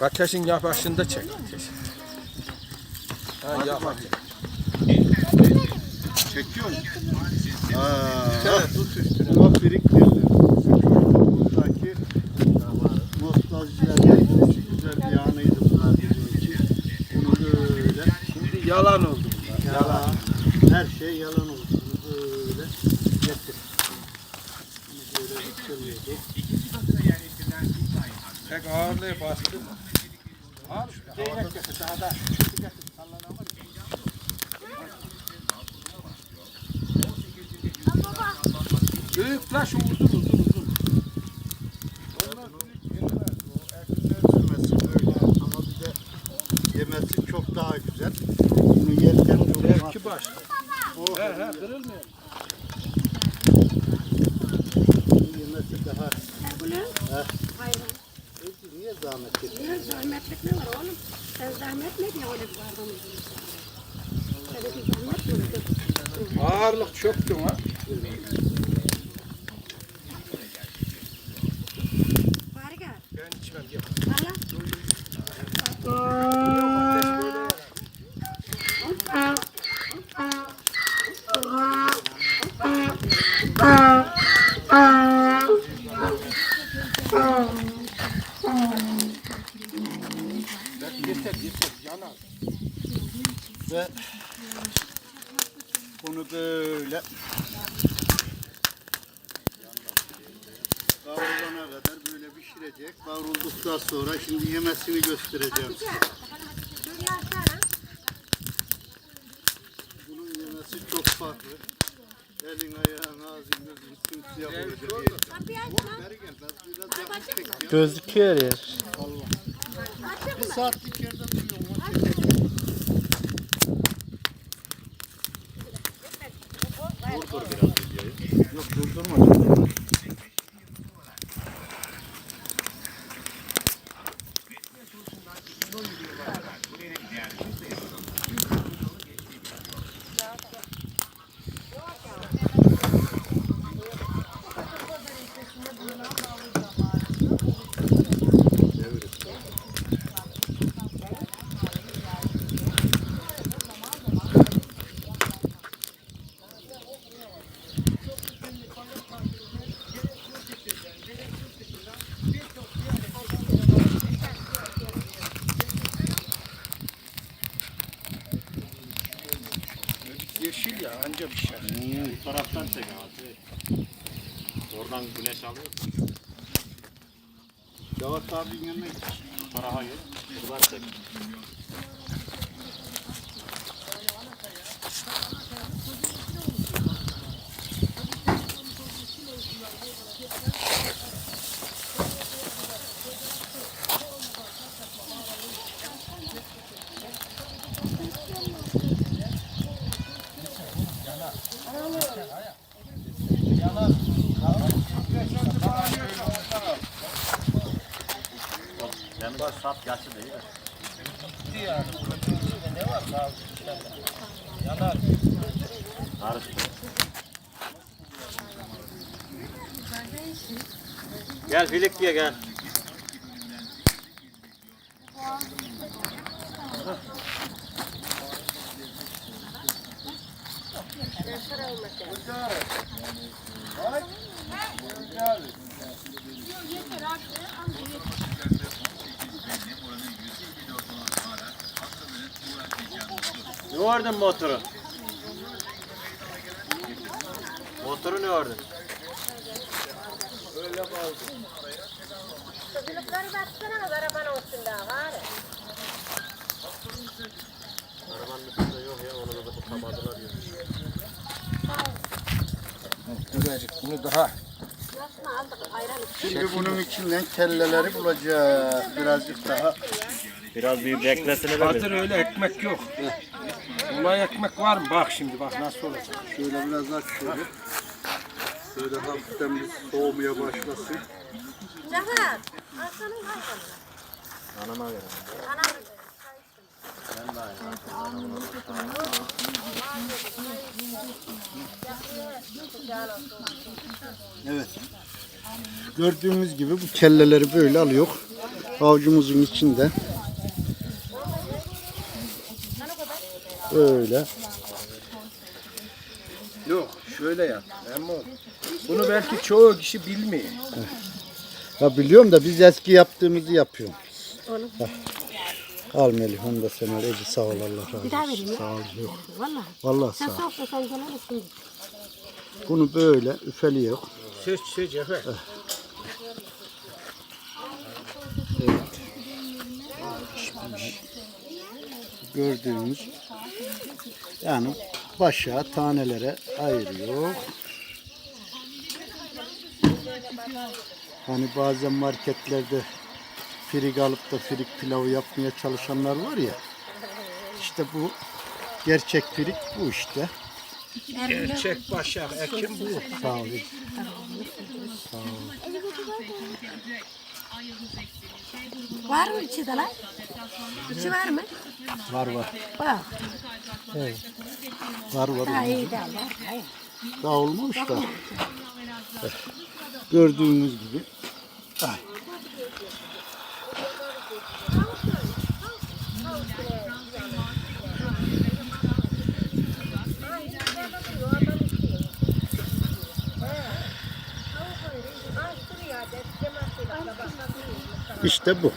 Ateşin yapışında çek. Ateş. Ha, yap. Çekiyor musun? Aa, tut üstüne. bak biriktirdim. Buradaki nostaljilerden güzel bir anıydı bunlar bizim için. Bunu böyle Şimdi yalan oldu bunlar. yalan, her şey yalan oldu. Bunu böyle getir. Bunu böyle bitirmiyordu. Tek ağırlığı bastı mı? Al değnek getir daha da. Büyük la şu uzun uzun uzun. Sürmesi böyle ama bir de yemesi çok daha güzel. Bunu yerken çok Zevki başka. Oh, He he kırılmıyor. yemesi daha Bu ne? Heh. Hayır. Peki niye zahmet ettin? Niye zahmetlik ne var oğlum? Sen zahmet mi diye öyle bir vardım. Öyle bir zahmet mi? Ağırlık çöktü ha. Bari gel. Ben içmem gel. Allah. Ateş böyle yanar. Yeter yeter yanar. Ve bunu böyle kavrulana kadar böyle pişirecek. Kavrulduktan sonra şimdi yemesini göstereceğim. Bunun yemesi çok farklı. Elin ayağın ağzın gözün simsiyah olacak. Beri gel ben biraz yakın çekeceğim. Gözüküyor yer. Bir saatlik yerde duruyorum. Durdur biraz videoyu. Yok durdurma. Yeşil ya anca bir şey. Bu taraftan çek abi. Oradan güneş alıyor. Cevat abinin yanına git. Bu tarafa gel. Buradan çek. Yaşı değil mi? Yani. Ne var Yanar. Karıştı. Gel filik diye gel. Ne gördün motoru? Motoru ne gördün? Çocukları baksana arabanın üstünde var. Arabanın üstünde yok ya, onu da tutamadılar diyor. Güzelcik bunu daha Nasıl aldık ayran Şimdi bunun içinden kelleleri bulacağız. Birazcık daha. Biraz bir beklesene de Batır öyle ekmek yok. Bulay ekmek var mı? Bak şimdi bak nasıl olacak. Şöyle biraz aç şöyle. Şöyle hafiften bir soğumaya başlasın. Cafer. Aslanın hayvanı. Anama ver. Anam. Evet. Gördüğümüz gibi bu kelleleri böyle alıyor. avucumuzun içinde. Böyle. Yok şöyle yap. Ama bunu belki çoğu kişi bilmiyor. Ya biliyorum da biz eski yaptığımızı yapıyorum. Oğlum. Al Melih onu da sen al. Ece sağ ol Allah razı Bir daha olsun. vereyim mi? Sağ ol. Yok. Vallahi. Vallahi Sen sağ ol. soğukta sen gelemezsin. Bunu böyle üfeliyor. Söz söz Efe. Evet. Gördüğümüz yani başa tanelere ayırıyor. Hani bazen marketlerde firik alıp da firik pilavı yapmaya çalışanlar var ya. İşte bu gerçek firik bu işte. Gerçek başak ekim bu. Sağ olun. Var mı içi de lan? İçi var mı? Var var. Bak. Var var. Ha iyi de var. Hayır. Daha olmamış da. Gördüğünüz gibi. Ay. İşte bu.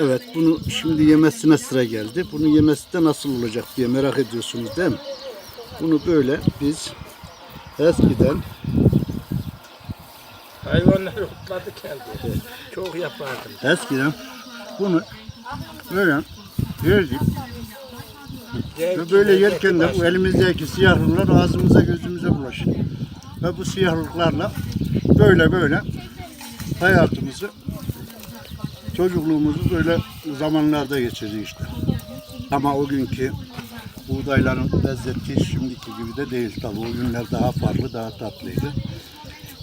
Evet bunu şimdi yemesine sıra geldi. Bunu yemesi de nasıl olacak diye merak ediyorsunuz değil mi? Bunu böyle biz eskiden Hayvanlar otladı geldi. Çok yapardım. eskiden bunu böyle yerdik. Ve böyle yerken de bu elimizdeki siyahlıklar ağzımıza gözümüze bulaşır. Ve bu siyahlıklarla böyle böyle hayatımızı çocukluğumuzu böyle zamanlarda geçirdik işte. Ama o günkü buğdayların lezzeti şimdiki gibi de değil tabii. O günler daha farklı, daha tatlıydı.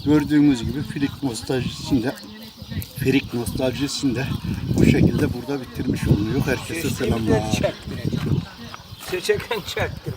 Gördüğümüz gibi Filik nostaljisinde Firik nostaljisinde bu şekilde burada bitirmiş olunuyor. Herkese selamlar. Çektirecek. Seçeken çektir.